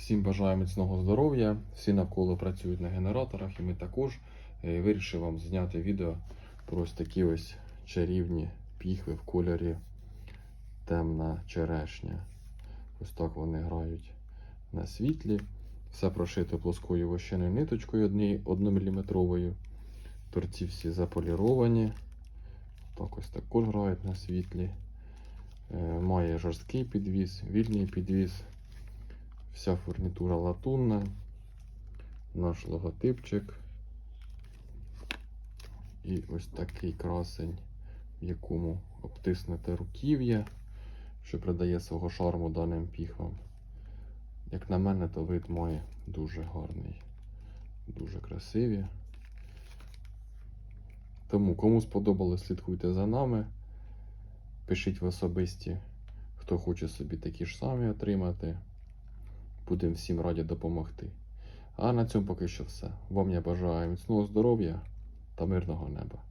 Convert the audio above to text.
Всім бажаю міцного здоров'я. Всі навколо працюють на генераторах, і ми також Е, вирішив вам зняти відео про ось такі ось чарівні піхви в кольорі темна черешня. Ось так вони грають на світлі. Все прошито плоскою вощеною ниточкою 1 мм. Торці всі заполіровані. Так ось також грають на світлі. Е, Має жорсткий підвіз, вільний підвіз. Вся фурнітура латунна. Наш логотипчик. І ось такий красень, в якому обтиснуте руків'я, що придає свого шарму даним піхвам. Як на мене, то вид має дуже гарний, дуже красиві. Тому, кому сподобалось, слідкуйте за нами. Пишіть в особисті, хто хоче собі такі ж самі отримати. Будемо всім раді допомогти. А на цьому поки що все. Вам я бажаю міцного здоров'я та мирного неба.